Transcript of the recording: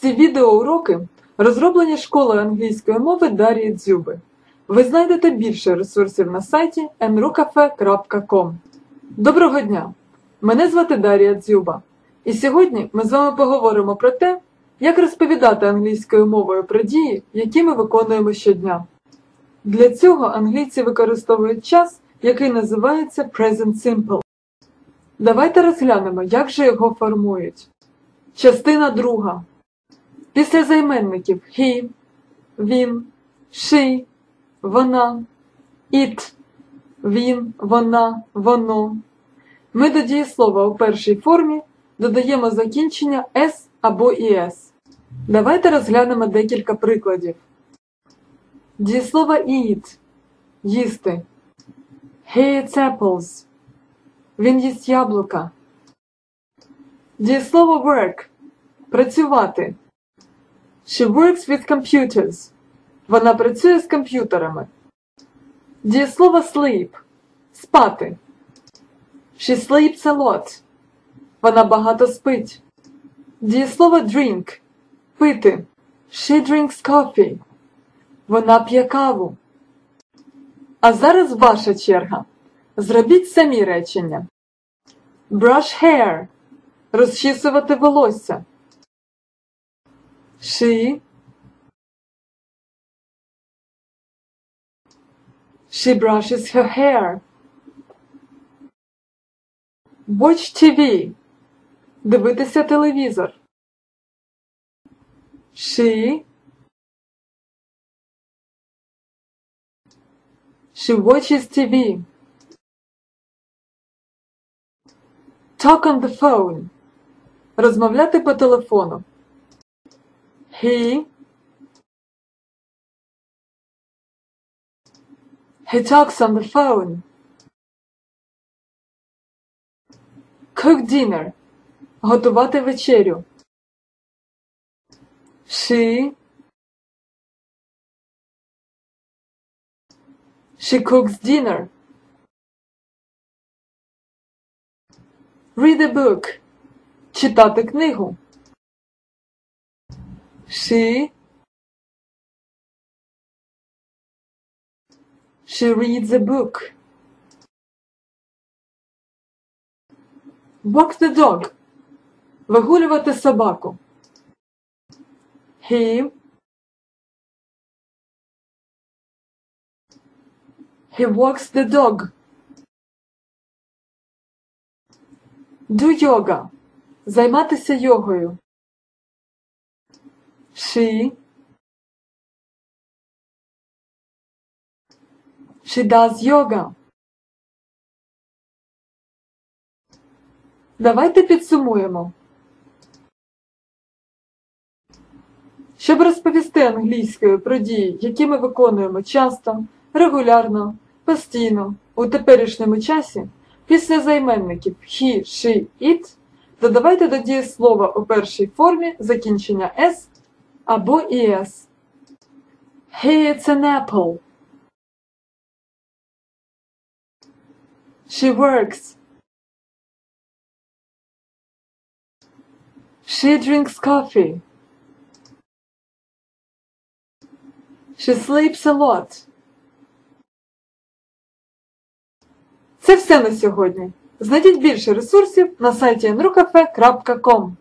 Ці відеоуроки розроблені школою англійської мови Дар'ї Дзюби. Ви знайдете більше ресурсів на сайті nrucafe.com. Доброго дня! Мене звати Дар'я Дзюба. І сьогодні ми з вами поговоримо про те, як розповідати англійською мовою про дії, які ми виконуємо щодня. Для цього англійці використовують час, який називається Present Simple. Давайте розглянемо, як же його формують. Частина друга. Після займенників he, він, she, вона, it, він, вона, воно. Ми до дієслова у першій формі додаємо закінчення s або іс. Давайте розглянемо декілька прикладів. Дієслово eat – їсти. He eats apples. Він їсть яблука. Дієслово work – працювати. She works with computers. Вона працює з комп'ютерами. Дієслово sleep – спати. She sleeps a lot. Вона багато спить. Дієслово drink – пити. She drinks coffee. Вона п'є каву. А зараз ваша черга. Зробіть самі речення. Brush hair – розчісувати волосся. She She brushes her hair. Watch TV. Дивитися телевізор. She She watches TV. Talk on the phone. Розмовляти по телефону. He He talks on the phone. Cook dinner. Готувати вечерю. She She cooks dinner. Read a book. Читати книгу. She She reads a book. Walk the dog. Вигулювати собаку. He He walks the dog. Do yoga. Займатися йогою. She She does yoga. Давайте підсумуємо. Щоб розповісти англійською про дії, які ми виконуємо часто, регулярно, постійно, у теперішньому часі, після займенників he, she, it, додавайте до дієслова у першій формі закінчення s або. He eats an apple. She works. She drinks coffee. She sleeps a lot. Це все на сьогодні. Знайдіть більше ресурсів на сайті nrucafe.com